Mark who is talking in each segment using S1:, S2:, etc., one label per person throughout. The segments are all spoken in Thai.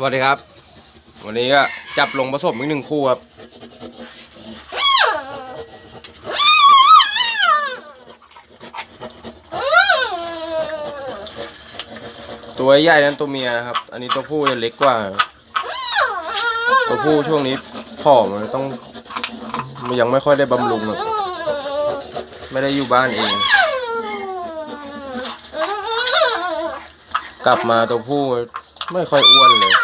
S1: สวัสดีครับ วันนี้ก็จับลงผสมอีกหนึ่งคู่ครับ ตัวใหญ่นั้นตัวเมียนะครับ อันนี้ตัวผู้จะเล็กกว่า ตัวผู้ช่วงนี้ผอมมันต้องยังไม่ค่อยได้บำรุงอะไม่ได้อยู่บ้านเอง กลับมาตัวผู้ไม่ค่อยอ้วนเลย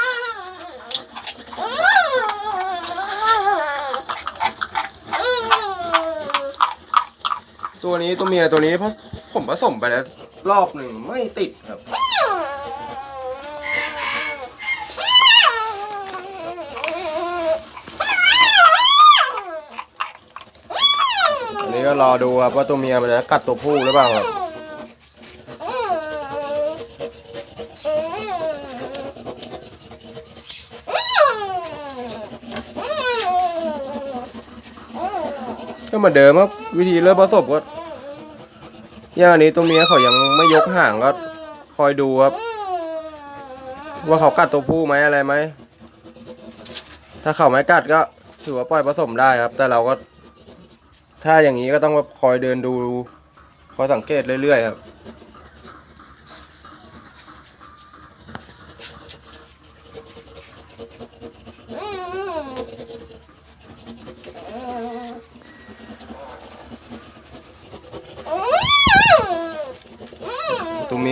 S1: ตัวนี้ตัวเมียตัวนี้เพราะผมผสมไปแล้วรอบหนึ่งไม่ติดครับ อันนี้ก็รอดูครับว่าตัวเมียมันจะกัดตัวผู้หรือเปล่าครับก็เหมือนเดิมครับวิธีเริ่มผสมก็ อย่างนนี้ตัวเมียเขายังไม่ยกห่างก็คอยดูครับ ว่าเขากัดตัวผู้ไหมอะไรไหม ถ้าเขาไม่กัดก็ถือว่าปล่อยผสมได้ครับ แต่เราก็ ถ้าอย่างนี้ก็ต้องคอยเดินดูคอยสังเกตเรื่อยๆครับ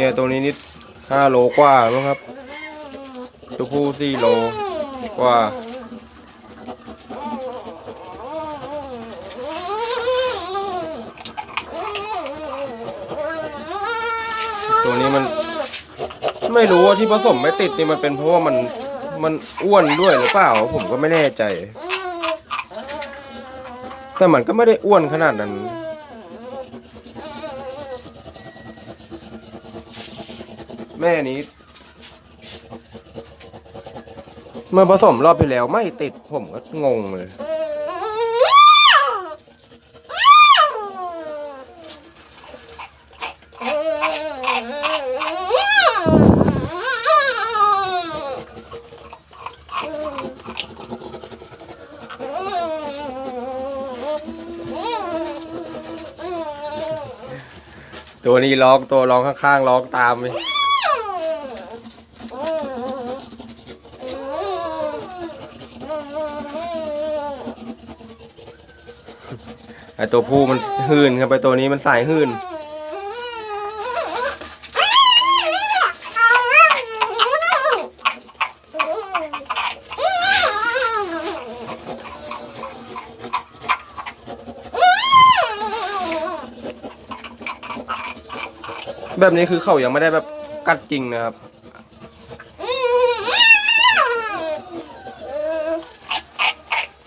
S1: มียตัวนี้นิดห้าโลกว่าแล้วครับตัวผู้สี่โลกว่าตัวนี้มันไม่รู้ว่าที่ผสมไม่ติดนี่มันเป็นเพราะว่ามันมันอ้วนด้วยหรือเปล่า ผมก็ไม่แน่ใจ แต่มันก็ไม่ได้อ้วนขนาดนั้น แม่นี้ เมื่อผสมรอบที่แล้วไม่ติดผมก็งงเลย ตัวนี้ร้องตัวร้องข้างๆร้องตามเลย ไอตัวผู้มันหื่นครับไปตัวนี้มันสายหื่นแบบนี้คือเขายังไม่ได้แบบกัดจริงนะครับ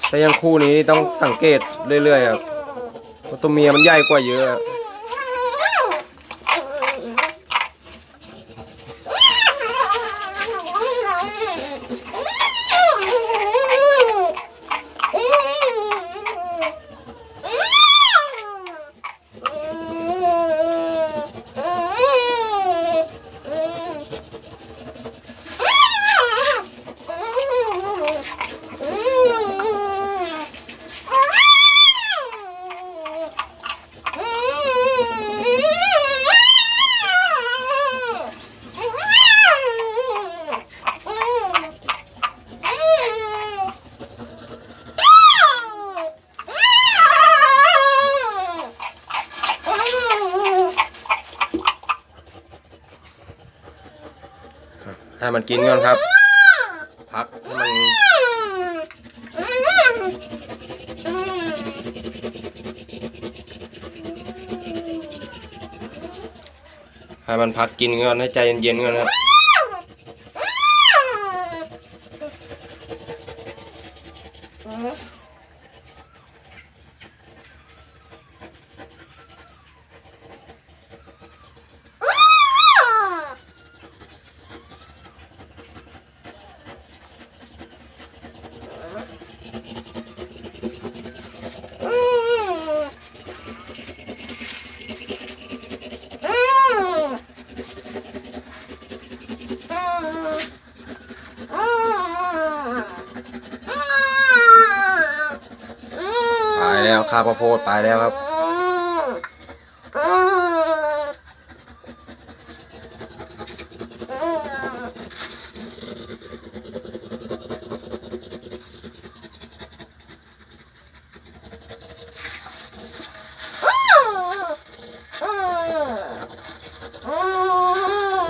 S1: แต่ยังคู่นี้ต้องสังเกตเรื่อยๆครับเพราะตัวเมียมันใหญ่กว่าเยอะ ให้มันกินก่อนครับ พักให้มันให้มันพักกินก่อนให้ใจเย็นๆก่อนครับ คาบข้าวโพดไปแล้วครับ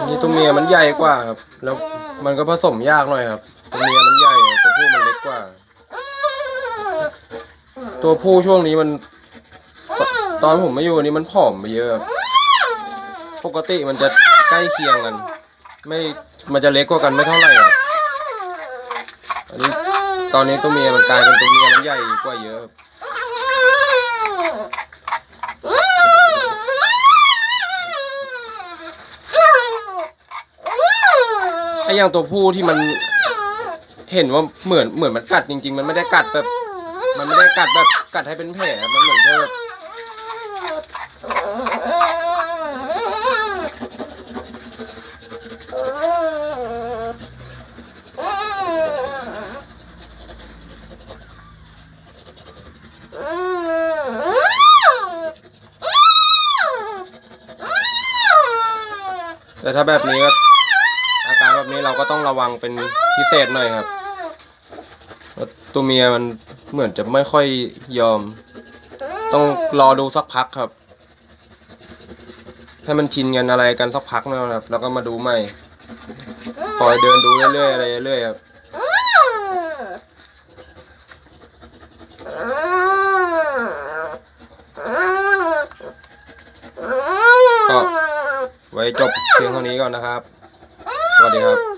S1: นี่ตัวเมียมันใหญ่กว่าครับ แล้วมันก็ผสมยากหน่อยครับ ตัวเมียมันใหญ่ตัวผู้มันเล็กกว่า ตัวผู้ช่วงนี้มัน ตอนผมมาอยู่นี่มันผอมไปเยอะครับปกติมันจะใกล้เคียงกัน ไม่มันจะเล็กกว่ากันไม่เท่าไหร่ครับอันนี้ตอนนี้ตัวเมียมันกลายเป็นตัวเมียมันใหญ่กว่าเยอะครับไอ้อย่างตัวผู้ที่มันเห็นว่าเหมือนเหมือนมันกัดจริง ๆ มันไม่ได้กัดแบบ มันไม่ได้กัดแบบ กัดให้เป็นแผลมันเหมือนแค่แบบแต่ถ้าแบบนี้ก็อาการแบบนี้เราก็ต้องระวังเป็นพิเศษหน่อยครับ ตัวเมียมัน เหมือนจะไม่ค่อยยอม ต้องรอดูสักพักครับ ให้มันชินกันอะไรกันสักพักนึงครับ แล้วก็มาดูใหม่คอยเดินดูเรื่อยๆอะไรเรื่อยๆครับก็ไว้จบเพียงเท่านี้ก่อนนะครับ สวัสดีครับ